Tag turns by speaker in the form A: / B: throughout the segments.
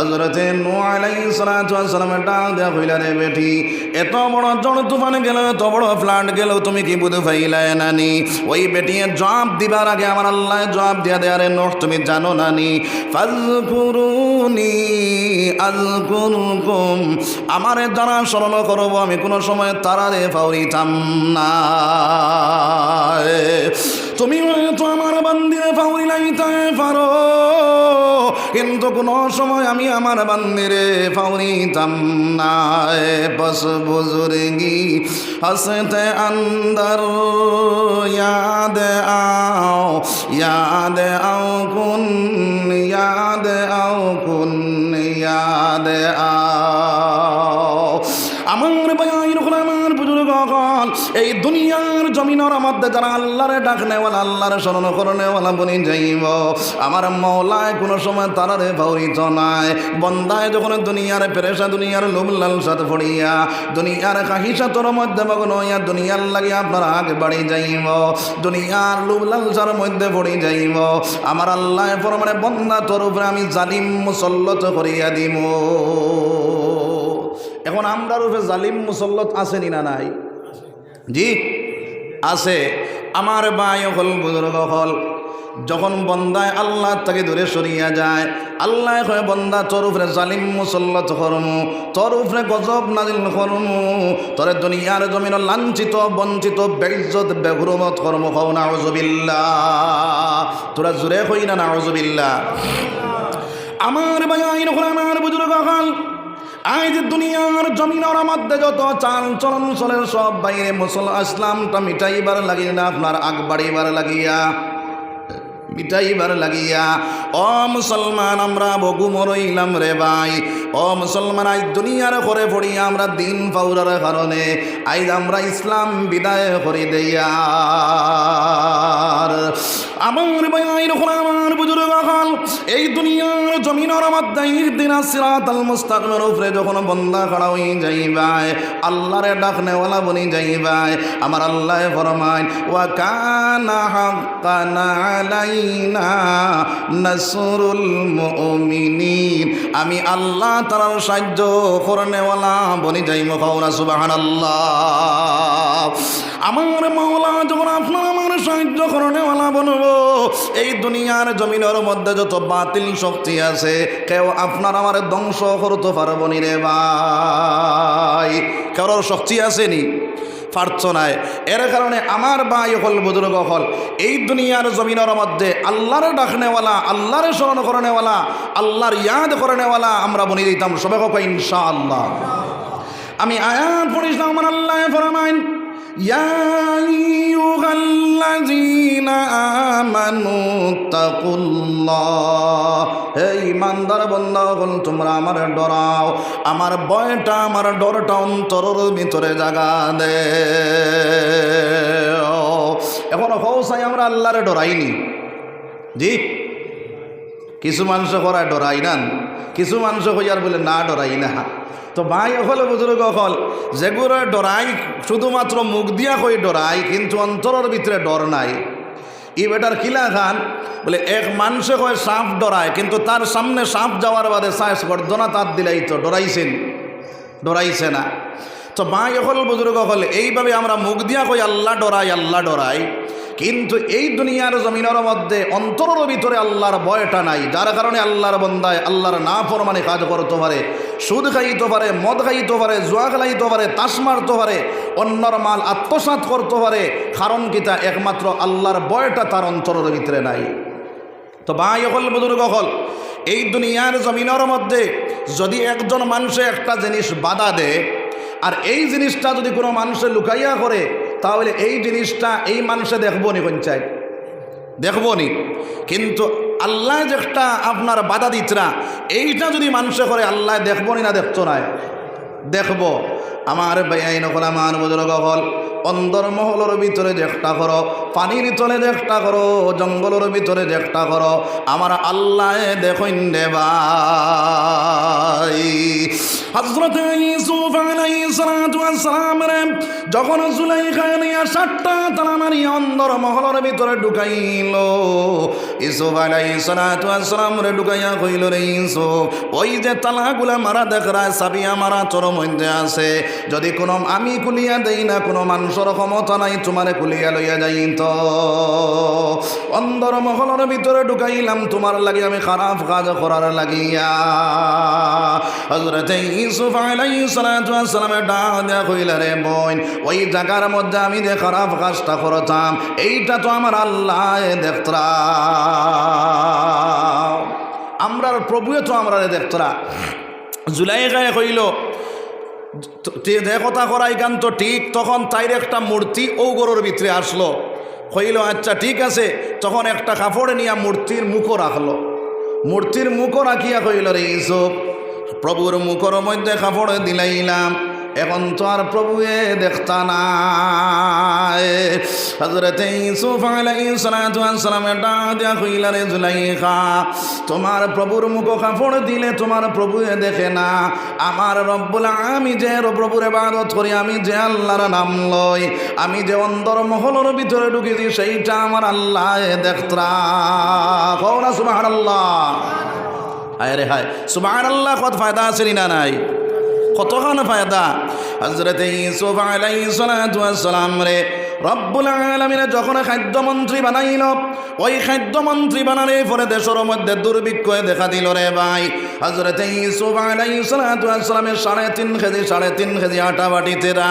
A: হজরতে নু আলাই সালামের ডাক দেয়া হইলা রে বেটি, এত বড় জন তুফান গেল, এত বড় ফ্লাড গেল, তুমি কি বুঝে ফাইলায় নানি? ওই বেটি জবাব দিবার আগে আমার আল্লাহ জবাব দিয়া দেয়া রে নোট তুমি জানো নানি ফাজকুরুনি আজকুরুকুম আমারে যারা স্মরণ করব, আমি কোনো সময় তারা তারারে ফাউরিতাম না। তুমি হয়তো আমার বান্দিরে ফাউরি লাইতে পারো। কিন্তু কোনো সময় আমি আমার বান্দিরে ফাউরিতাম নাই বস বুজুর্গি হাসতে আন্দর, ইয়াদ আও ইয়াদ আও কুন, ইয়াদ আও কুন, ইয়াদ আও। আমার বুজুর্গ কল এই দুনিয়ার জমিনের মধ্যে যারা আল্লাহরে ডাকনেওয়ালা আল্লাহরে স্মরণ করনেওয়ালা বনি যাইব। আমার মৌলায় কোনো সময় তারারে ভৌরিত নাই। বন্দায় যখন দুনিয়ার পেরেশা দুনিয়ার লোভ লালসাত ফড়িয়া, দুনিয়ার কাহিসা তোর মধ্যে মগ্ন হইয়া দুনিয়ার লাগে আপনার আগে বাড়ি যাইব। দুনিয়ার লোভ লালসার মধ্যে পড়ি যাইব। আমার আল্লাহ পরমানে বন্দা তোর উপরে আমি জালিম মুসল্লত করিয়া দিব এখন আমরা রূপে জালিম মুসল্লত আসেনি না নাই? জি, আছে। আমার বাই হল বুজুর্গ হল। যখন বন্দায় আল্লাহ তাকে দূরে সরিয়া যায়, আল্লাহ কয়, বন্দা, তোর উপরে জালিম মুসল্লত করমু, তোর উপরে গজব নাজিল করমু। তোরে দুনিয়ার জমিন লাঞ্ছিত, বঞ্চিত, বেইজ্জত বেগুরমত কর্ম হও না আউজবিল্লা তোরা জুড়ে হই না না আউজবিল্লা আমার ভাই, আইন আমার বুজুর্গ হল। আজ দুনিয়ার জমিনের মধ্যে যত চাল চলন চলে সব বাইরে মুসল ইসলামটা মিটাইবার লাগিয়ে না আপনার আগ বাড়িবার লাগিয়া, মিটাইবার লাগিয়া। ও মুসলমান, আমরা বগু মরইলাম রে ভাই। ও মুসলমান, আজ দুনিয়ার করে পড়ি আমরা দিন পাউরার কারণে, আজ আমরা ইসলাম বিদায় করে দেয়া আমার ভাই আমার বুজুর্গ হল এই দুনিয়ার জমিনের মধ্যে দিন সিরাত আল মুস্তাকিমের উপরে যখন বন্দা খাড়া হয়ে যাইবাই আল্লাহরে ডাকনেওয়ালা বনি যাইবাই আমার আল্লাহ ফরমায়, ওয়া কানা হাক্কানা আলাইনা নাসরুল মুমিনিন আমি আল্লাহ তাআলার সাহায্য করনেওয়ালা বনি যাইমু খাওনা সুবহানাল্লাহ। আমার মাওলা যখন আপনার আমার সাহায্য করনেওয়ালা বনবো এই দুনিয়ার জমিনের মধ্যে যত বাতিল শক্তি আছে, কেউ আপনার আমার ধ্বংস করতে পারব নি রে ভাই। কারোর শক্তি আসেনি, পারছ নাই। এর কারণে আমার ভাই হল, বুজুর্গ হল, এই দুনিয়ার জমিনের মধ্যে আল্লাহর ডাকনেওয়ালা আল্লাহর স্মরণ করনেওয়ালা আল্লাহর ইয়াদ করনেওয়ালা আমরা বনি দিতাম সবাই ইনশা আল্লাহ আমি আয়াত পড়িস আমার আল্লাহ ফরমাইন يا أيها الذين آمنوا اتقوا الله হে ইমানদার বন্দাগণ তোমরা আমার ডরাও আমার ভয়টা আমার ডরটা অন্তরের ভিতরে জাগা দে এখন হৌসাই আমরা আল্লাহরে ডরাইনি জি কিছু মানুষ করায় ডরাই না কিছু মানুষ হইয়ার বলে না ডরাই না তো ভাই অকল বুজুর্গ অকল, যেগুলো ডরাই, শুধুমাত্র মুখ দিয়া কই ডরাই, কিন্তু অন্তরের ভিতরে ডর নাই। ই বেটার কিলা খান বলে, এক মানুষে কয় সাপ ডরায়, কিন্তু তার সামনে সাপ যাওয়ার বাদে সাইস গর্দনা তার দিলাই তো, ডরাইছেন। ডরাইছে না। তো ভাই অকল বুজুর্গ হলে এইভাবে আমরা মুখ দিয়া কই আল্লাহ ডরাই আল্লাহ ডরাই। কিন্তু এই দুনিয়ার জমিনের মধ্যে অন্তরের ভিতরে আল্লাহর ভয়টা নাই, যার কারণে আল্লাহর বন্দায়, আল্লাহর না ফরমানে কাজ করতে পারে, সুদ খাইতে পারে, মদ খাইতে পারে, জুয়া খেলাইতে পারে, তাস মারতে পারে, অন্যর মাল আত্মসাত করতে পারে, কারণ কিতা একমাত্র আল্লাহর ভয়টা তার অন্তরের ভিতরে নাই। তো ভাই হল বুজুর্গ হল এই দুনিয়ার জমিনের মধ্যে যদি একজন মানুষে একটা জিনিস বাধা দেয়, আর এই জিনিসটা যদি কোনো মানুষে লুকাইয়া করে তাহলে এই জিনিসটা এই মানুষে দেখব নি পঞ্চায়েত দেখব নি। কিন্তু আল্লাহ যেটা আপনার বাধা দিতরা এইটা যদি মানুষে করে, আল্লাহ দেখব নি না দেখতো না দেখব। আমার বেআইন হল আমার বুজুর্গ হল অন্দর মহলের ভিতরে চেষ্টা করো পানির তলে চেষ্টা করো জঙ্গলের ভিতরে চেষ্টা করো আমার আল্লাহ দেখুন যখন জুলাইখা নিয়া সাতটা অন্দর মহলের ভিতরে ঢুকাইল, ইউসুফ আলাইহিস ঢুকাইয়া কইল রে ইউসুফ, ওই যে তালাগুলা মারা দেখরা সাবিয়া মারা চোর মধ্যে আছে, যদি কোনো আমি কুলিয়া দেই না, কোনো মানুষের ক্ষমতা নাই, তোমারে কুলিয়া লইয়া যাই তো। অন্দর মহলের ভিতরে ঢুকাইলাম, তোমার লাগে আমি খারাপ কাজ করার লাগিয়া। হজরত ইউসুফ সালামের ডাক দেয়া কইলা, রে বোন, ওই জায়গার মধ্যে আমি যে খারাপ কাজটা করতাম, এইটা তো আমার আল্লাহ দেখতরা। আমরার প্রভুয়ে তো আমরা দেখতরা। জুলাই গায়ে কইল যে- কথা করাই গান তো ঠিক, তখন তাইর একটা মূর্তি ও গরুর ভিতরে আসলো। কইল আচ্ছা ঠিক আছে। তখন একটা কাপড় নিয়ে মূর্তির মুখও রাখল। মূর্তির মুখও রাখিয়া কইল, রে ইসুফ প্রভুর মুখর মধ্যে কাপড় দিলাইলাম। এখন তো আর প্রভুয়ে দেখতা না হজরত ইউসুফ আলাইহিস সালাতু ওয়াস সালামের ডাক দিয়া কইলা, রে জুলাইখা, তোমার প্রভুর মুখ কাপড় দিলে তোমার প্রভুয়ে দেখে না। আমার রব্বুল আমি যে প্রভুর ইবাদত করি, আমি যে আল্লাহর নাম লই, আমি যে অন্তর মহলের ভিতরে ঢুকেছি, সেইটা আমার আল্লাহ দেখতরা কওনা সুবহানাল্লাহ। হায় রে হায়, সুবহানাল্লাহ কত ফায়দা আছে না নাই? কতখানি ফায়দা? হজরত ইউসুফ ওয়াস সালাম রে রব্বুল আলামিন যখন খাদ্যমন্ত্রী বানাইল, ওই খাদ্যমন্ত্রী বানালে পরে দেশের মধ্যে দুর্ভিক্ষ দেখা দিল রে ভাই। হজরত সালামের সাড়ে তিন কেজি, সাড়ে তিন কেজি আটা বাটিতে রা।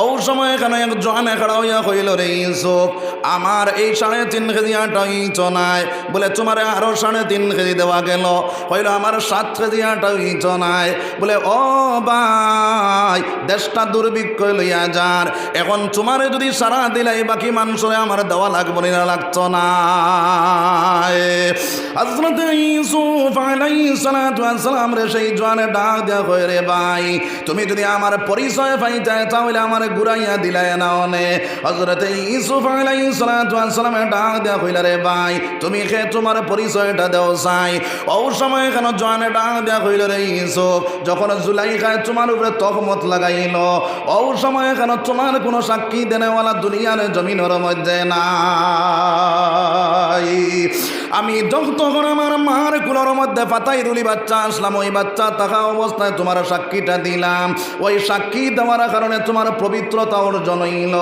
A: ও সময় এখানে এক জোয়ানে খাড়া হইয়া কইল, রে ইউসুফ, আমার এই সাড়ে তিন কেজি আটা ইচ নাই। বলে, তোমার আরও সাড়ে তিন কেজি দেওয়া গেল। কইল, আমার সাত কেজি আটা ইচ নাই। বলে, ও ভাই, দেশটা দুর্ভিক্ষ লইয়া যার। এখন তোমারে যদি সারা দিলাই বাকি মানুষরে আমার দেওয়া লাগবো না লাগতো না। রে সেই জোয়ানে ডাক দেয়া কই রে ভাই, তুমি যদি আমার পরিচয় পাইতে তাহলে আমার ঘুরাইয়া দিলাই না অনে হজরত ইউসুফ ডাক দেয়া কইলা রে ভাই, তুমি খে তোমার পরিচয়টা দেও ও সময় কেন জোয়ানে ডাক দেয়া কইল রে ইউসুফ, যখন জুলাইখায় তোমার উপরে তহমত লাগাইল ও সময় কেন তোমার কোনো সাক্ষী দেনেওয়ালা দুনিয়ার জমিনের মধ্যে নাই। আমি তখন আমার মার কুলোর মধ্যে পাতাই রুলি বাচ্চা আসলাম, ওই বাচ্চা থাকা অবস্থায় তোমার সাক্ষীটা দিলাম। ওই সাক্ষী দেওয়ার কারণে তোমার পবিত্রতা অর্জন হইল।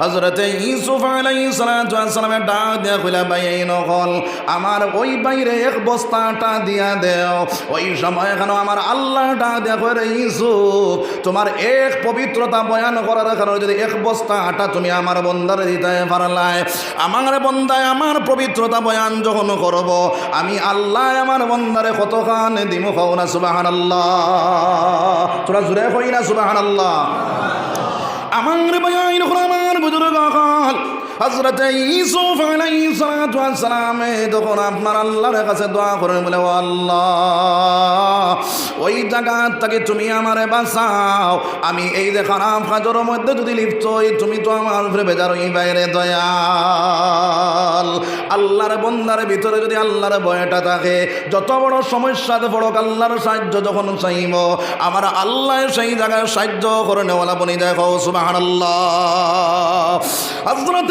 A: হজরতে ইউসুফ আলাইহিস সালাতু ওয়াস সালামের ডাক দেয়া কইলা, ভাই, এই নকল, আমার ওই বাইরে এক বস্তাটা দিয়া দেও। ওই সময় কেন আমার আল্লাহ ডাক দেয়া কইরে ইউসুফ, তোমার এক পবিত্রতা বয়ান করার কারণে যদি এক বস্তা আটা তুমি আমার বন্দারে দিতে পারলাই আমার বন্দায় আমার পবিত্রতা বয়ান যখন করব, আমি আল্লাহ আমার বন্দারে কতখান দিম খাও না সুবাহান আল্লাহ তোরা জুড়ে হই না সুবাহান আল্লাহ আমার বয়ান, আমার বুজুর্গ হজরত ইউসুফ আলাইহিস সালাতু ওয়াস সালাম তখন আপনার আল্লাহর কাছে দোয়া করেন, বলে আল্লাহ, ওই জায়গা থেকে তুমি আমারে বাঁচাও। আমি এই যে খারাপ কাজের মধ্যে যদি লিপ্ত হই, তুমি তো আমার উপরে বেজার ওই বাইরে দয়াল। আল্লাহর বন্দার ভিতরে যদি আল্লাহর ভয়টা থাকে, যত বড় সমস্যাতে বড় আল্লাহর সাহায্য যখন চাইব, আমার আল্লাহ সেই জায়গায় সাহায্য করে নেওয়ালা বনি, দেখো সুবাহ হজরত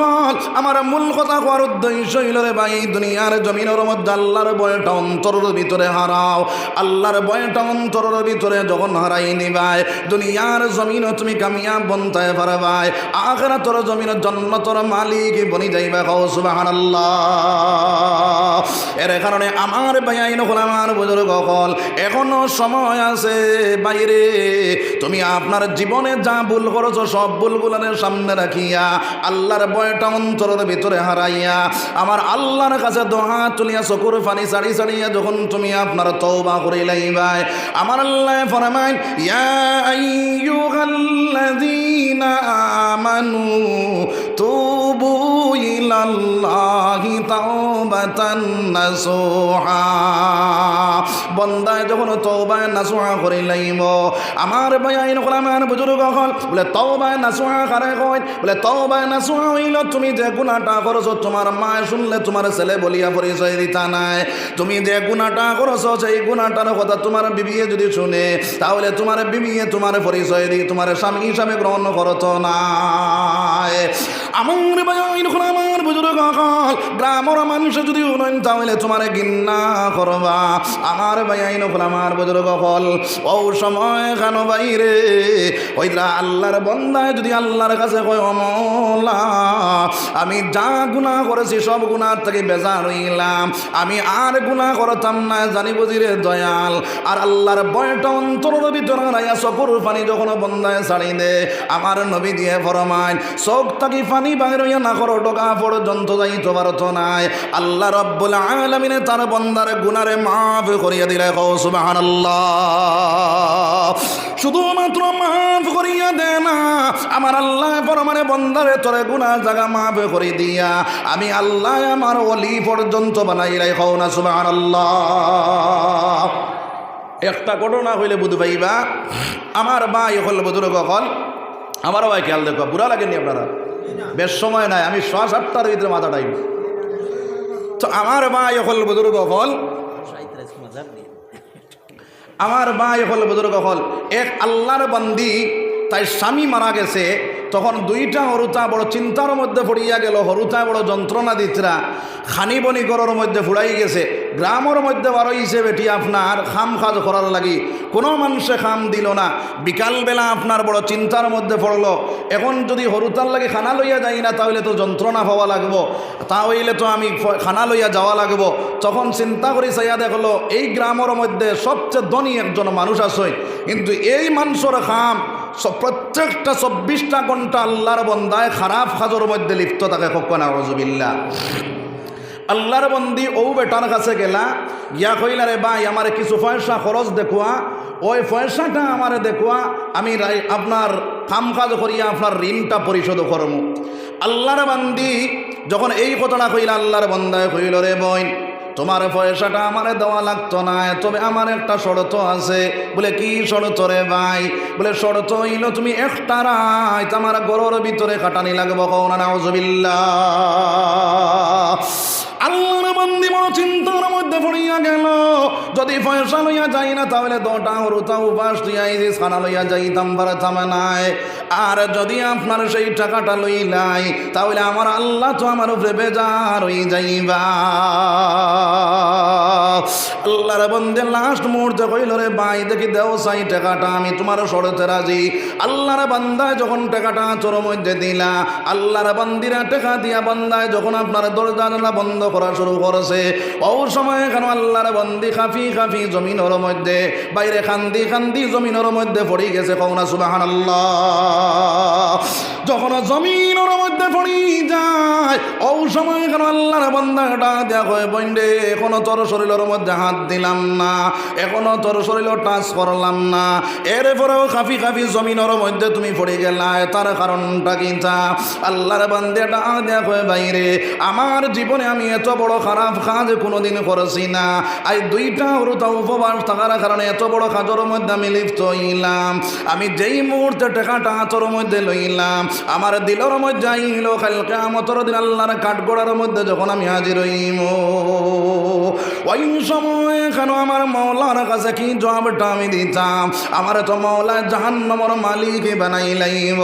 A: হল আমার মূল কথা হওয়ার উদ্দেশ্য হইল রে ভাই দুনিয়ার জমিনের মধ্যে আল্লাহর বয়টা অন্তরের ভিতরে হারাও। আল্লাহর বয়টা অন্তরের ভিতরে যখন হারাই নিবাই, দুনিয়ার জমিন তুমি কামিয়াব বনতায় পারবাই তোর জমিন জন্ম তোর মালিক বনি যাইবা কও সুবহানাল্লাহ। এর কারণে আমার ভাইয়াই নকল আমার বুজুর্গ এখনও সময় আছে বাইরে। তুমি আপনার জীবনে যা ভুল করেছ, সব ভুলগুলানের সামনে রাখিয়া আল্লাহর বয়টা অন্তরের ভিতরে হারাইয়া আমার আল্লাহর কাছে দোহা তুলিয়া, চকুর ফানি সারি সারিয়া যখন তুমি আপনার তওবা করে লাইবাই, আমার আল্লাহ ফরমাইন, ইয়া আইয়ুহাল্লাযীনা আমানু তুবু ইলাল্লাহি তাওবাতান নাসুহা। বন্দায় যখন তওবায় নাসুহা করে লাইব, আমার ভাই আইন আমার বুজুর্গ হল, বলে তওবায় নাসুহা কারে কয়? বলে তওবায় নাসুহা হইল তুমি যে গুনাহটা করছ, তোমার মা শুনলে তোমার ছেলে বলিয়া পরিচয় দিতা নাই। তুমি যে গুনাহটা করছ, সেই গুনাহটার কথা তোমার বিবিয়ে যদি শুনে, তাহলে তোমার বিবিয়ে তোমার পরিচয় দিয়ে তোমার স্বামী হিসাবে গ্রহণ করতো না আমার আমার বুজুর্গ গ্রামের মানুষ যদি উন্নয়ন, তাহলে তোমার গিন্না করবা। আমার ভাই, আইন আমার বুজুর্গ হল ও সময় কেন বাইরে? ওইরা আল্লাহর বন্দায় যদি আল্লাহর কাছে কয় অমলা আমি যা গুণা করেছি সব গুণার থেকে বেজার হইলাম। আমি আর গুণা করতাম না, জানি বুঝিরে দয়াল। আর আল্লাহর বয়টা অন্তরের ভিতরে রাইয়া পানি যখন বন্দায় ছাড়ি দে। আমার নবী দিয়ে ফরমাইন চোখ থাকি পানি বাইর হইয়া না করো ডোকা পর্যন্ত যাইতে পারত নাই। আল্লাহ রব্বুল আলমিনে তার বন্দার গুনারে মাফ করিয়া দিলে কৌ সুবহানাল্লাহ। শুধুমাত্র মাফ করিয়া দে না, আমার আল্লাহ পরমানে বন্দারে তোরে গুনা জাগা মাফ করে দিয়া আমি আল্লাহ আমার অলি পর্যন্ত হও না, সুবহানাল্লাহ। একটা ঘটনা হইলে বুধ পাইবা, আমার ভাই হল বুধুর্গ হল আমারও ভাই খেয়াল দেখো, বুড়া লাগেনি আপনারা? বেশ সময় নাই, আমি ছ সাতটার ভিতরে মাথা টাইম তো আমার ভাই হল বুধুর্গ হল, আমার ভাই হল বুজুর্গ হল, এক আল্লাহর বান্দি, তাই স্বামী মারা গেছে তখন দুইটা হরুতা বড় চিন্তার মধ্যে পড়িয়া গেল। হরুতা বড় যন্ত্রণা দিতরা। খানি বনি গরর মধ্যে ফুড়াই গেছে। গ্রামের মধ্যে বারোইছে বেটি আপনার খাম খাজ করার লাগি। কোনো মানুষে খাম দিল না। বিকালবেলা আপনার বড় চিন্তার মধ্যে পড়ল। এখন যদি হরুতার লাগে খানা লইয়া যাই না, তাহলে তো যন্ত্রণা পাওয়া লাগবো। তা হইলে তো আমি খানা লইয়া যাওয়া লাগবো। তখন চিন্তা করি চাইয়া দেখল, এই গ্রামের মধ্যে সবচেয়ে ধনী একজন মানুষ আছে। কিন্তু এই মানুষের খাম প্রত্যেকটা চব্বিশটা ঘণ্টা আল্লাহর বন্দায় খারাপ খাজর মধ্যে লিপ্ত থাকে কখন আরজবিল্লা আল্লাহর বন্দি ও বেটার কাছে গেলা গিয়া কইলা রে ভাই আমার কিছু পয়সা খরচ দেখুয়া ওই পয়সাটা আমারে দেখুয়া আমি আপনার কাম কাজ করিয়া আপনার ঋণটা পরিশোধ করমু আল্লাহর বান্দি, যখন এই কথাটা কইলা আল্লাহর বন্দায় কইল রে বইন তোমার পয়সাটা আমারে দেওয়া লাগতো না, তবে আমার একটা শরত আছে। বলে, কি শরত রে ভাই? বলে, শরত হইল তুমি একটা রায় তোমার গরোর ভিতরে কাটানি লাগবো কৌনা নাউজুবিল্লাহ। আল্লাহর চিন্তার মধ্যে গেল। যদি পয়সা লইয়া যাই না, তাহলে হরুতা উপাস যে ছানা লইয়া যাইতাম নাই। আর যদি আপনার সেই টাকাটা লইলাই, তাহলে আমার আল্লাহ তো আমার উপরে বেজার হয়ে যাইবা। আল্লাহর বন্দে লাস্ট মুহূর্তে কইল, রে ভাই, দেখি দেও সাই টাকাটা, আমি তোমার শরতে রাজি। আল্লাহর বান্দায় যখন টাকাটা চোর মধ্যে দিলা, আল্লাহর বান্দিরা টাকা দিয়া বান্দায় যখন আপনার দরজা বন্ধ করা শুরু করেছে ও সময় কেন আল্লাহর বন্দি খাফি খাফি জমিনের মধ্যে, বাইরে খান্দি খান্দি জমিনের মধ্যে পড়ে গেছে কৌনা সুবাহান যখন জমিনের মধ্যে পড়ি যায়। ও সময় কেন আল্লাহর বন্দাটা দেখো বন্ডে এখনও তোর শরীরের মধ্যে হাত দিলাম না। এখনও তোর শরীর টাচ করলাম না। এরপরেও কাফি কাফি জমিনের মধ্যে তুমি পড়ে গেলায়। তার কারণটা কিনতা আল্লাহর বান্দেটা দেখো বাইরে। আমার জীবনে আমি এত বড় খারাপ কাজ কোনোদিন করেছি না। আই দুইটা হরুতা উপবাস থাকার কারণে এত বড় কাজের মধ্যে আমি লিপ্ত হইলাম। আমি যেই মুহূর্তে টাকাটা হাতর মধ্যে লইলাম, আমার দিলর মধ্যে আইল কালকে আমতর দিন আল্লাহর কাঠ কাঠগড়ার মধ্যে যখন আমি হাজির হইম, ওই সময় কেন আমার মৌলার কাছে কি জবাবটা আমি দিতাম? আমার তো মৌলা জাহান্নমর মালিক বানাই লাইব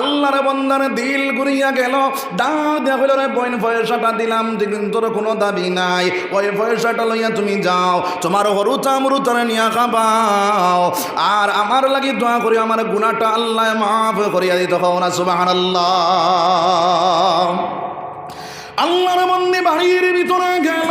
A: আল্লাহর বন্দার দিল ঘুরিয়া গেল। দা হইল রে বইন পয়সাটা দিলাম যে কিন্তু কোনো দাবি নাই। ওই পয়সাটা লইয়া তুমি যাও, তোমার হরুতা মরুতারে নিয়া খাবাও। আর আমার লাগি দোয়া করি আমার গুণাটা আল্লাহ মাফ করিয়া দিত হও না সুবাহ আল্লাহ আল্লাহর মন্দির বাড়ির ভিতরে গেল।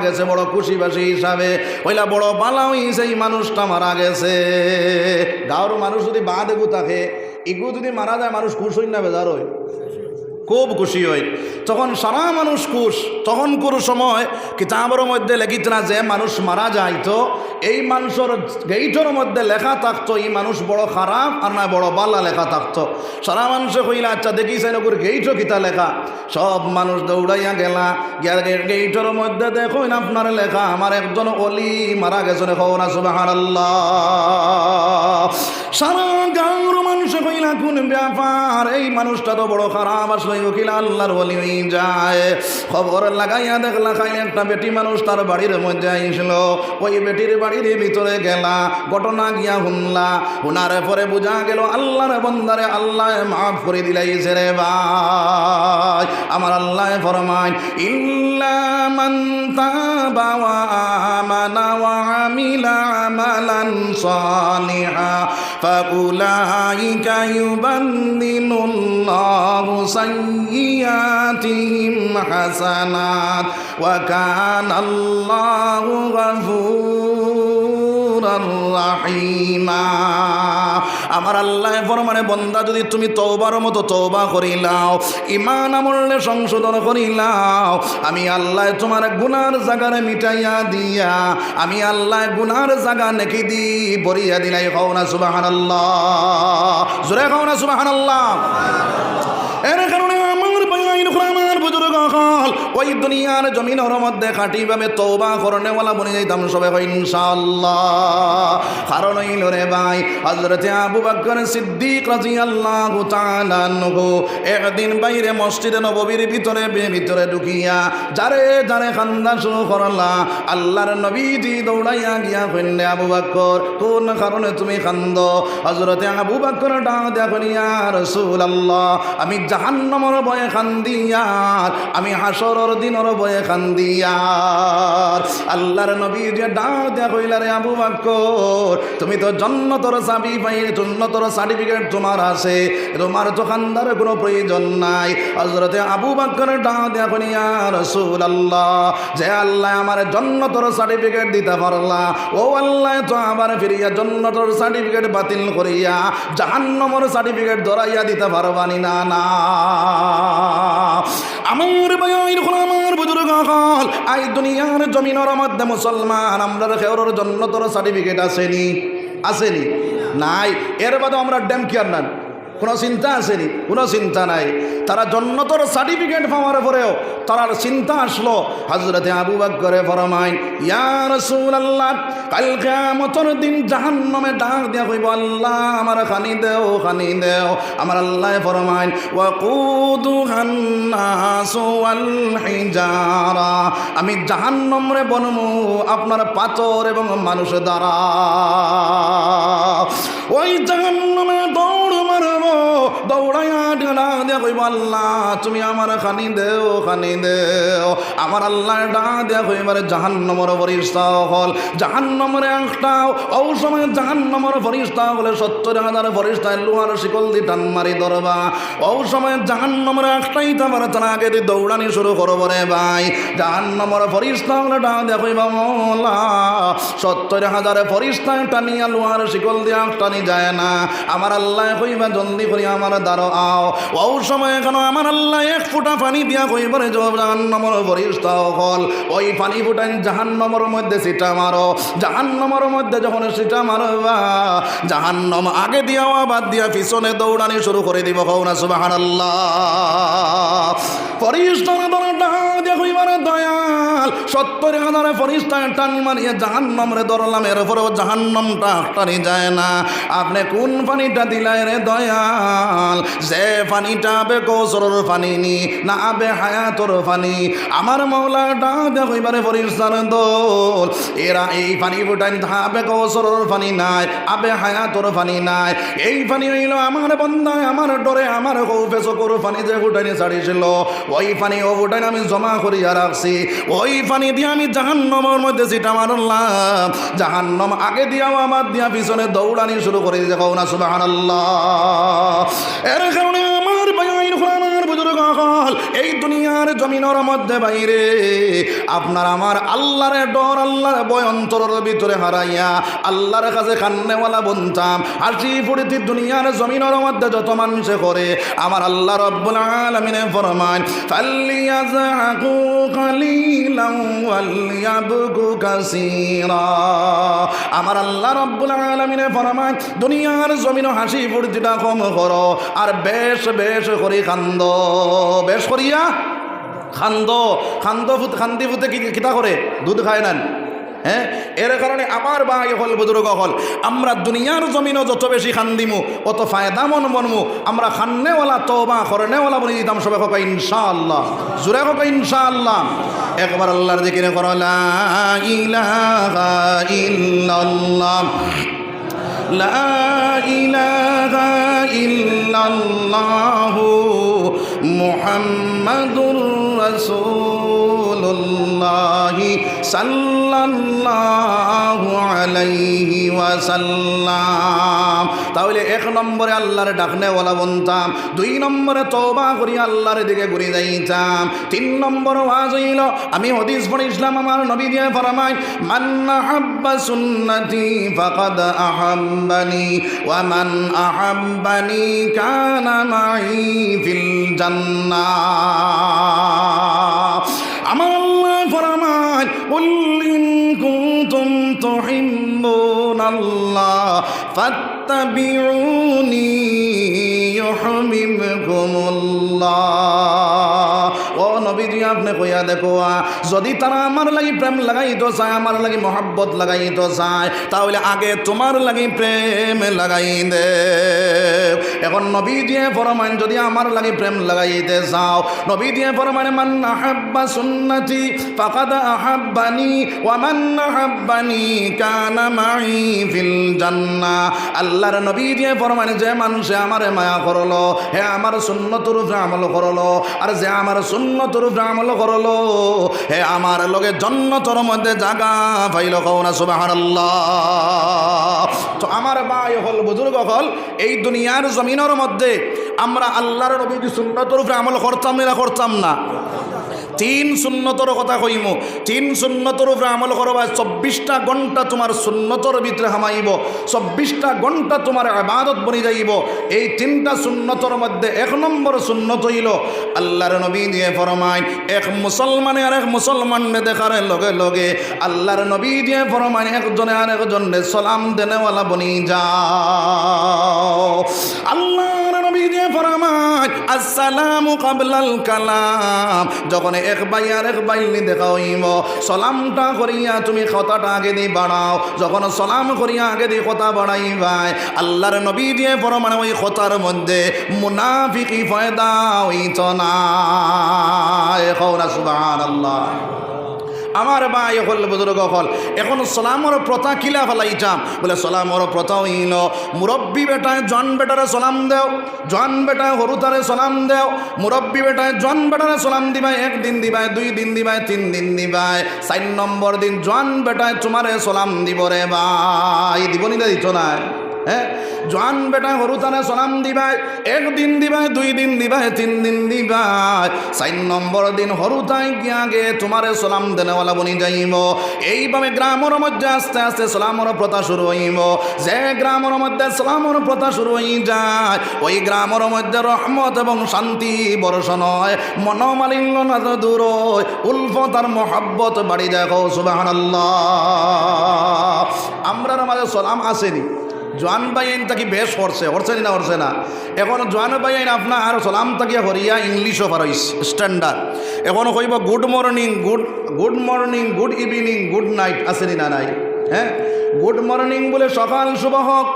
A: গেছে বড় খুশি বাসি হিসাবে। ওইলা বড় বালা হইছে এই মানুষটা মারা গেছে। গাঁর মানুষ যদি বাঁধ এগু থাকে এগু যদি মারা যায়, মানুষ খুশ হই না বেজার হয় খুব খুশি হয় তখন সারা মানুষ খুশ, তখন কোন সময় কিতাবের মধ্যে লেখিত না যে মানুষ মারা যাইতো এই মানুষের গেইটের মধ্যে লেখা থাকতো, এই মানুষ বড় খারাপ আর না বড় বালা লেখা থাকতো। সারা মানুষে কইলা আচ্ছা দেখিস নকুর গেইটও কিতা লেখা? সব মানুষ দৌড়াইয়া গেলা গেইটের মধ্যে দেখুন আপনার লেখা, আমার একজন অলি মারা গেছে সারা গাঁর মানুষ কইলা কোন ব্যাপার। এই মানুষটা তো বড় খারাপ, আসলে উকিল আল্লাহর বলি যায়। খবর লাগাইয়া দেখলা খাই একটা বেটি মানুষ তার বাড়ির মধ্যে আইসল। ওই বেটির বাড়ির ভিতরে গেলা, ঘটনা গিয়া শুনলা। শুনার পরে বোঝা গেল, আল্লাহর বন্দারে আল্লাহ মাফ করে দিলাইছে রে ভাই। আমার আল্লাহ ফরমায়, ইল্লা মান সালিহা فأولئك يبدل الله سيئاتهم حسنات وكان الله غفورا رحيما. আমার আল্লাহ ফরমানে, বন্দা, যদি তুমি তৌবার মতো তৌবা করিলাও ইমান আমলে সংশোধন করিলাও আমি আল্লাহ তোমার গুনার জাগারে মিটাইয়া দিয়া, আমি আল্লাহ গুনার জাগা নেকি দি, বরিয়া দিলাই হও না সুবাহান আল্লাহ জোরে হও না সুবাহান আল্লাহ এর কারণে হল ওই দুনিয়ার জমিনের মধ্যে খাঁটিভাবে তৌবা করনেওয়ালা বনে যাইতাম সবে হয়, ইনশাআল্লাহ। কারণ হইল রে ভাই হজরতে আবু বকর সিদ্দিক রাদিয়াল্লাহু তাআলা আনহু একদিন বাইরে মসজিদে নববীর ভিতরে ভিতরে ঢুকিয়া যারে যারে খান্দা শুরু করলা, আল্লাহর নবীজি দৌড়াইয়া গিয়া কইলে আবু বকর, কোন কারণে তুমি খান্দ? হজরতে আবু বকর ডাক দেখুন ইয়া রাসূলুল্লাহ, আমি জাহান্নামের ভয়ে খান্দিয়ার আমি হাসরের দিনের ভয়ে খান্দিয়ার আল্লাহর নবী যে ডাক দেয়া কইলা রে আবু বকর, তুমি তো জন্নতর চাবি পাই জন্নতর সার্টিফিকেট তোমার আছে, তোমার তো খান্দার কোনো প্রয়োজন নাই। হজরতে আবু বকর ডাক দেয়া কইনি ইয়া রাসূলুল্লাহ, যে আল্লাহ আমার জন্নতর সার্টিফিকেট দিতে পারলা, ও আল্লাহ তো আবার ফিরিয়া জন্নতর সার্টিফিকেট বাতিল করিয়া জাহান্নমর সার্টিফিকেট ধরাইয়া দিতে পারবানি না না। আমার বয়াইন আমার বুজুর্গ হল আই দুনিয়ার জমিনের মধ্যে মুসলমান আমরা খেওর জন্নতর সার্টিফিকেট আসেনি। আসেনি। নাই। এর বাদে আমরা ড্যাম কেয়ার নান কোনো চিন্তা আসেনি। কোনো চিন্তা নাই। তারা জন্নতর সার্টিফিকেট পাওয়ার পরেও তারার চিন্তা আসলো। হজরতে আবু বাক্করে ফরমাইন ইয়া রাসূলুল্লাহ কাল মতন দিন জাহান্নামে ডাক দিয়া কইব, আল্লাহ আমার খানি দেও খানি দেও। আমার আল্লাহ ফরমাইন, ওয়াকুদু হান্নাসু ওয়াল হিজারা আমি জাহান্নামরে বনমু, আপনার পাথর এবং মানুষ দ্বারা। ওই জাহান্নামে দৌড় মারব, দৌড়াইয়া ডাক দিয়া কইব, আল্লাহ, তুমি আমার খানি দেও খানি দেও। আমার আল্লাহ ডাক দিয়া কইবার জাহান্নামর ফরিস্তা হল, জাহান্নামরে একটাও ও সময় জাহান্নামর ফরিস্তা হলে সত্তর হাজার ফরিস্তা লোহার শিকল দি টান মারি ধরবা। ও সময় জাহান্নামরে একটাই তোমার তার আগে দিয়ে দৌড়ানি শুরু করব রে ভাই। জাহান্নামর ফরিস্তা হলে ডাক দিয়া কইবা, মৌলা, সত্তর হাজার ফরিস্তা টানিয়া লোহার শিকল দিয়া টানি যায় না। আমার আল্লাহ কইবা জলদি করে আমার দ্বারো আও। ও সময় কেন আমার আল্লাহ এক ফুটা পানি দিয়া কইবারে জাহান্নামর ফরিস্তা হল ওই পানি ফুটাই জাহান্নামর মধ্যে সিটা মারো। জাহান্নামর মধ্যে যখন সিটা মারবা, জাহান্নাম আগে দিয়া বাদ দিয়া পিছনে দৌড়ানি শুরু করে দিব কও না, সুবহানাল্লাহ। ফরিস্তারা দ্বারা ডাহা দিয়া কইবারে সত্তর হাজারে ফরিস্তায় টান মারিয়ে জাহান্নাম রে ধরলাম টানি যায় না। আপনি কোন পানিটা দিলাই রে দয়াল, যে পানিটা আবে কৌসরের পানি নি, না আবে হায়াতর পানি আমার মৌলা ডা দেখইবারে ফরিস্তার দোল। এরা এই পানি ফুটাই আবে কৌসরের পানি নাই আবে হায়াতর পানি নাই। এই পানি হইল আমার বন্ধায়, আমার ডরে, আমার কৌফে চকুর পানি যে ফুটাইনি ছাড়িছিল। ওই পানি ও ফুটাইনি আমি জমা করিয়া রাখছি। ওই পানি দিয়ে আমি জাহান্নমের মধ্যে সিটা মারলাম। জাহান্নম আগে দিয়াও আমার দিয়া পিছনে দৌড়ানি শুরু করে দিয়েছে কৌনা সুবাহ এর কারণে আমার বাইর আমার বুজুর্গ এই দুনিয়ার জমিনের মধ্যে বাইরে আপনার আমার আল্লাহর ডর, আল্লাহর বয় অন্তরের ভিতরে হারাইয়া আল্লাহর কাছে কান্নেওয়ালা বনতাম। হাসি ফুড়িতি দুনিয়ার জমিনের মধ্যে যত মানুষে করে, আমার আল্লাহ রব্বুল আলামিনে ফরমান ফাল্লিয়াযহাকু কালিলান ওয়ালিয়াবকু কাসীরা। আমার আল্লাহ রব্বুল আলামিনে ফরমান দুনিয়ার জমিন হাসি ফুর্তিটা কম করো, আর বেশ বেশ করি খান্দ বেশ করিয়া খান্দ খান্দ ফুত খান্দি ফুতে কিতা করে? দুধ খায় নেন। হ্যাঁ এর কারণে আমার বাঘে হল, বুজুর্গ হল। আমরা দুনিয়ার জমিনও যত বেশি খান্দিমু, অত ফায়দা মন মনমু আমরা খান্নেওয়ালা তবা করনেওয়ালা বলে দিতাম, সবে হোক ইনশাআল্লাহ। জুড়ে হোক ইনশাআল্লাহ। একবার আল্লাহর দিকে করলা ইলাহা ইল্লাল্লাহ। লা ইলাহা ইল্লাল্লাহু محمد رسول الله صلى الله عليه وسلم তাহলে এক নম্বরে আল্লাহর ডাকনে ওলা বনতাম দুই নম্বরে তওবা করি আল্লাহর দিকে ঘুরে যাইতাম তিন নম্বর ওয়াজ হইল আমি হদিস পড়ে ইসলাম আমার নবী দিয়ে ফরমাই মান্না হাব্বা সুন্নতি ফাকাদ আহাব্বানি ওয়া মান আহাব্বানি কানা মাই ফিল জান্নাহ আমার আল্লাহ ফরমান বললিন কুতুম তুহিম্মুন আল্লাহ ফাত্তাবিউনি ইউহিব্বুকুমুল্লাহ। নবীজি আপনি কইয়া দেখো যদি তারা আমার লাগি প্রেম লাগাইতো চায় আমার লাগি মহাব্বত লাগাইতো চায় তাহলে আগে তোমার লাগি প্রেম লাগাই দে। এখন নবী দিয়ে ফরমান যদি আমার লাগি প্রেম লাগাইতে চাও নবী দিয়ে ফরমান, মান আহাব্বা সুন্নতি ফাকাদ আহাব্বানি ওয়া মান আহাব্বানি কানা মাই ফিল জান্নাহ আল্লাহর নবী দিয়ে ফরমান, যে মানুষে আমারে মায়া করল, হে আমার সুন্নতর আমল করল, আর যে আমার সুন্নতর উপরে আমল করল। হে আমার লগে জন্নতর মধ্যে জাগা পাইল কৌনা সুবহানাল্লাহ। তো আমার ভাই হল, বুজুর্গ হল, এই দুনিয়ার জমিনের মধ্যে আমরা আল্লাহর নবীর সুন্নতর উপরে আমল করতাম না করতাম না। তিন সুন্নতর কথা কইম। তিন সুন্নতর উপরে আমল করবা চব্বিশটা ঘণ্টা তোমার সুন্নতর ভিতরে হামাইব। চব্বিশটা ঘণ্টা তোমার আবাদত বনি যাইব। এই তিনটা সুন্নতর মধ্যে এক নম্বর সুন্নত হইল, আল্লাহর নবী দিয়ে ফরমাইন, এক মুসলমানে আর এক মুসলমানে দেখার লগে লগে। আল্লাহর নবী দিয়ে ফরমাইন, একজনে আর একজনে সালাম দেনেওয়ালা বনি যাও। আল্লাহর দিয়ে ফরমাইন কাবলাল কালাম। যখন এক ভাই আর এক বাইলি দেখা হইব, সলামটা করিয়া তুমি কথাটা আগে দিয়ে বাড়াও। যখন সলাম করিয়া আগে দিয়ে কথা বাড়াইবাই, আল্লাহর নবী দিয়ে ফরমানে ওই কথার মধ্যে, মুনাফিকি ফয়দা হইত না। কৌনা সুবাহ আল্লাহ আমার ভাই হল বুজুর্গ হল। এখন সালামর প্রথা কিলা ফেলাইতাম বলে, সালামর প্রথা হইল, মুরব্বী বেটায় জন বেটারে সালাম দেও, জন বেটায় হরুতারে সালাম দেও, মুরব্বী বেটায় জন বেটারে সালাম দিবাই একদিন দিবাই দুই দিন দিবাই তিন দিন দিবাই চার নম্বর দিন জন বেটায় তোমারে সালাম দিব রে ভাই। দিব নি দিত না হ্যাঁ? জোয়ান বেটা হরু তারা সালাম দিবাই একদিন দিবাই দুই দিন দিবাই তিন দিন দিবাই চার নম্বর দিন হরু তাই গিয়া গে তোমারে সালাম দেনেওয়ালা বনি যাইব? এইভাবে গ্রামের মধ্যে আস্তে আস্তে সালামর প্রথা শুরু হইব। যে গ্রামের মধ্যে সালামর প্রথা শুরু হয়ে যায়, ওই গ্রামের মধ্যে রহমত এবং শান্তি বর্ষণ হয়, মনোমালিন্য না তো দূর উলফত আর মহাব্বত বাড়ি দেখো সুবাহ আমরার মাঝে সালাম আসেনি। জোয়ান বাইন তাকি বেশ হরছে হরছে না হরছে না। এখন জোয়ান বাইন আপনার সালাম তাকি হরিয়া ইংলিশও পারইস স্ট্যান্ডার্ড এখন কইব good morning good good morning good evening good night আসেনি না নাই? হ্যাঁ? গুড মর্নিং বলে সকাল, শুভ হোক।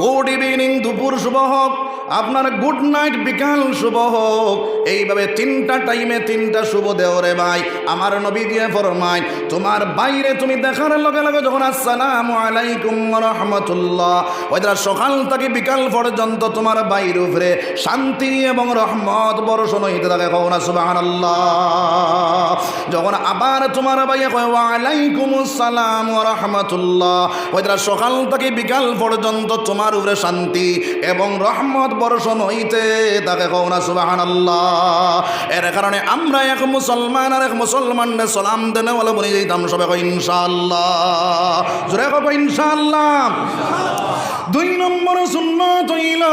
A: গুড ইভিনিং, দুপুর শুভ হোক। আপনার গুড নাইট বিকাল শুভ হোক। এইভাবে তিনটা টাইমে তিনটা শুভ দেও রে ভাই। আমার নবী দিয়ে ফরমাই তোমার বাইরে তুমি দেখার লগে লগে যখন আসসালামু আলাইকুম রহমতুল্লাহ ওই তারা সকাল থেকে বিকাল পর্যন্ত তোমার বাইরে উপরে শান্তি এবং রহমত বর্ষণ হইতে থাকে, কখন সুবহানাল্লাহ। যখন আবার তোমার ভাইয়া কয় ওয়ালাইকুম আসসালাম রহমতুল্লাহ ওই তারা সকাল থেকে বিকাল পর্যন্ত তোমার উপরে শান্তি এবং রহমত বর্ষণ হইতে তাকে কওনা সুবহানাল্লাহ। এর কারণে আমরা এক মুসলমান আর এক মুসলমানকে সালাম দেনে বলে বলে কই ইনশাআল্লাহ। জোরে কব ইনশাআল্লাহ। দুই নম্বর সুন্নত হইল,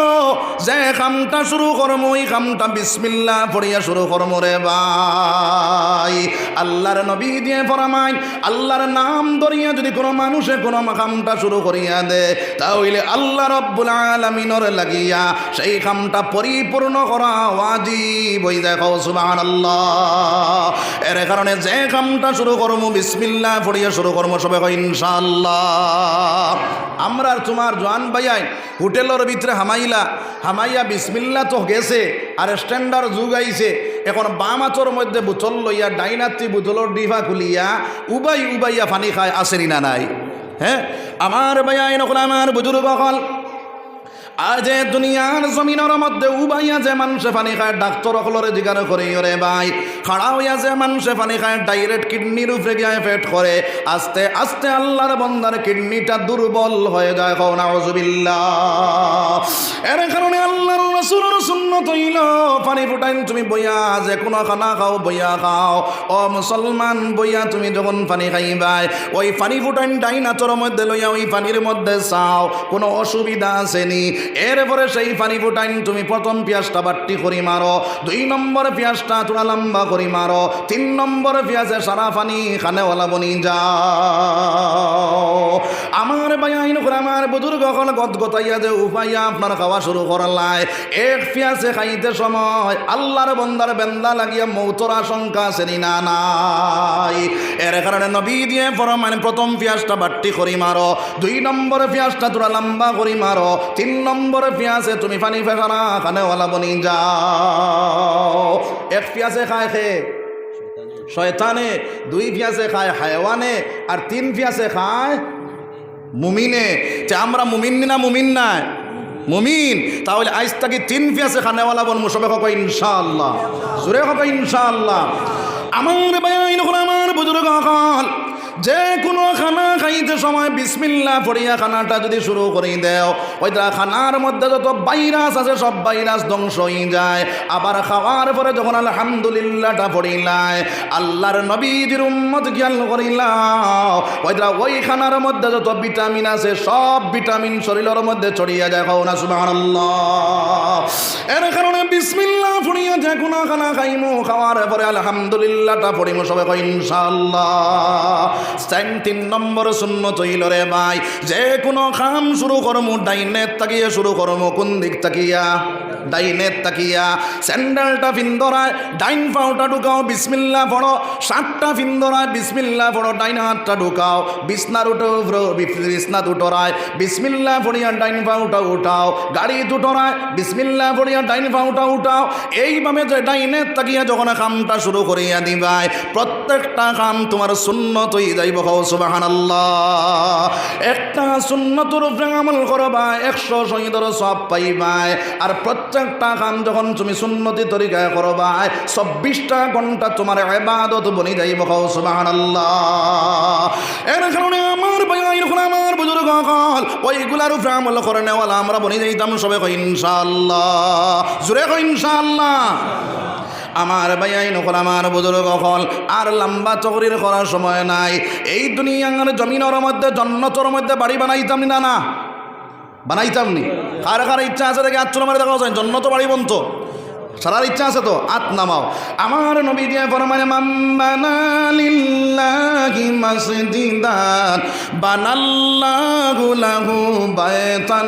A: যে কামটা শুরু করম, ওই কামটা বিসমিল্লাহ পড়িয়া শুরু করম রে ভাই। আল্লাহর নবী দিয়ে ফরমাই আল্লাহর নাম ধরিয়া যদি কোনো মানুষে কোনো কামটা শুরু করিয়া দে তাহলে আল্লাহ রব্বুল আলমিনর লাগিয়া সেই কামটা পরিপূর্ণ করা ওয়াজিব হই দেখো সুবাহ আল্লাহ এর কারণে যে কামটা শুরু করমু বিসমিল্লাহ পড়িয়া শুরু করমু সবাই কই ইনশাআল্লাহ। আমরা তোমার জোয়ান ভাইয়াই হোটেলের ভিতরে হামাইলা, হামাইয়া বিসমিল্লা তো গেছে আর স্ট্যান্ডার্ড যুগ আইছে। এখন বাম আচর মধ্যে বোতল লইয়া ডাইনাত্রি বোতলের ডিভা খুলিয়া, উবাই উবাইয়া পানি খায়, আসেনি না নাই? হ্যাঁ? আমার এরকম আমার বুজুর্গ হল। যে দুনিয়ার জমিনের মধ্যে উবাইয়া যে মানুষে পানি খায়, ডাক্তর অকলরে জিজ্ঞাসা করে ওরে ভাই। খাড়া হইয়া যে মানুষে পানি খায় ডাইরেক্ট কিডনির উপরে গিয়ে এফেক্ট করে। আস্তে আস্তে আল্লাহর বন্দার কিডনিটা দুর্বল হয়ে যায়। কও না এর কারণে আল্লাহর রসুলের সুন্নত হইল, পানি ফুটাইন তুমি বইয়া যে কোনো খানা খাও, বইয়া খাও। ও মুসলমান বইয়া তুমি যখন পানি খাইবাই, ওই পানি ফুটাইন ডাইনাচর মধ্যে লইয়া ওই পানির মধ্যে চাও। কোনো অসুবিধা আসেনি এরপরে সেই পানি ফুটাইন, তুমি প্রথম পেঁয়াজটা বাট্টি করি মারো। দুই নম্বর পেঁয়াজটা তোরা লম্বা করি মারো। তিন নম্বর পেঁয়াজে সারা পানি খানেওয়ালা বনি যাও। আমার বাইন করে আমার বুজুর্গ হল গত গতাইয়া যে উপাইয়া আপনার খাওয়া শুরু করলাই। এক পেঁয়াজে খাইতে সময় আল্লাহর বন্দার বেন্দা লাগিয়া মৌতর আশঙ্কা শ্রেণি না নাই। এর কারণে নবী দিয়ে ফরমান প্রথম পেঁয়াজটা বাট্টি করি মারো। দুই নম্বর পেঁয়াজটা তোরা লম্বা করি মারো। তিন নম্বর পেঁয়াজে, তুমি পানি ফেসানা খানেওয়ালা বনি যাও। এক পেঁয়াজে খায় খে শয়তানে। দুই পেঁয়াজে খায় হায়ওয়ানে, আর তিন পেঁয়াজে খায় মুমিনে। যে আমরা মুমিন না, মুমিন নাই মুমিন। তাহলে আজ তাকে তিন পেঁয়াজে খানেওয়ালা বন মুসবে হক ইনশাআল্লাহ। জোরে হক ইনশাআল্লাহ। আমার বাইন আমার বুজুর্গ যে কোনো খানা সময় বিসমিল্লা পড়িয়া খানাটা যদি শুরু করে দেও ওইটা খানার মধ্যে যত ভাইরাস আছে, সব ভাইরাস ধ্বংস হয়ে যায়। আবার খাওয়ার পরে যখন আলহামদুলিল্লাহটা পড়িলাই আল্লাহর নবীজির উম্মত জ্ঞান করিলাম ওইটা ওই খানার মধ্যে যত ভিটামিন আছে, সব ভিটামিন শরীরের মধ্যে ছড়িয়ে যায়। খাও না, সুবহানাল্লাহ। এর কারণে বিসমিল্লাহ পড়িয়া যে কোনো খানা খাইমু, খাওয়ার পরে আলহামদুলিল্লাহটা পড়িমু সবাই স্যাং তিন নম্বর শূন্য তৈল রে ভাই। যে কোনো কাম শুরু করমু ডাইনের তাকিয়ে শুরু করমু, কোন দিক তাকিয়া? ডাইনের তাকিয়া। স্যান্ডেলটা ফিন্দরায়, ডাইন পাউটা ঢুকাও, বিসমিল্লা পড়ো। সাতটা ফিন্দরায়, বিসমিল্লা পড়ো, ডাইন হাতটা ঢুকাও। বিছনার উঠো বিছনা দুটোরায় বিসমিল্লা পড়িয়া ডাইন পাউটা উঠাও। গাড়ি দুটোরায় বিসমিল্লা পড়িয়া ডাইন পাউটা উঠাও। এইভাবে যে ডাইনের তাকিয়া যখন কামটা শুরু করিয়া দিবাই প্রত্যেকটা কাম তোমার সুন্নত হয়ে যাইব কও, সুবহানাল্লাহ। একটা সুন্নতর উপরে আমল করবা একশো শহীদর সব পাইবাই আর প্রত্যেক প্রত্যেকটা কাম যখন তুমি সুন্নতি তরিকায় করবা চব্বিশটা ঘণ্টা তোমার এবাদত বনি যাইব সুবাহান এর কারণে আমার ভাই আমার বুজুর্গ কল ওইগুলার উপরে আমল করে নেওয়ালা আমরা বনি যাইতাম সবে কই ইনশাআল্লাহ। জুড়ে কই ইনশাআল্লাহ। আমার ভাইয়াই নকল আমার বুজুর্গ হল আর লম্বা চকরির করার সময় নাই। এই দুনিয়ার জমিনের মধ্যে, জন্নতর মধ্যে বাড়ি বানাইতাম না না। বানাইতাম নি কার কার ইচ্ছা আছে দেখে আচ্ছন্ন মারে দেখা যায় জন্ম তো বাড়ি বন্ত সারার ইচ্ছা আছে তো, আত নামাও। আমার নবী দিয়ে ফরমানে মাম্বানা লিল্লাহি মাসজিদান, বানাল্লাহু লাহু বাইতান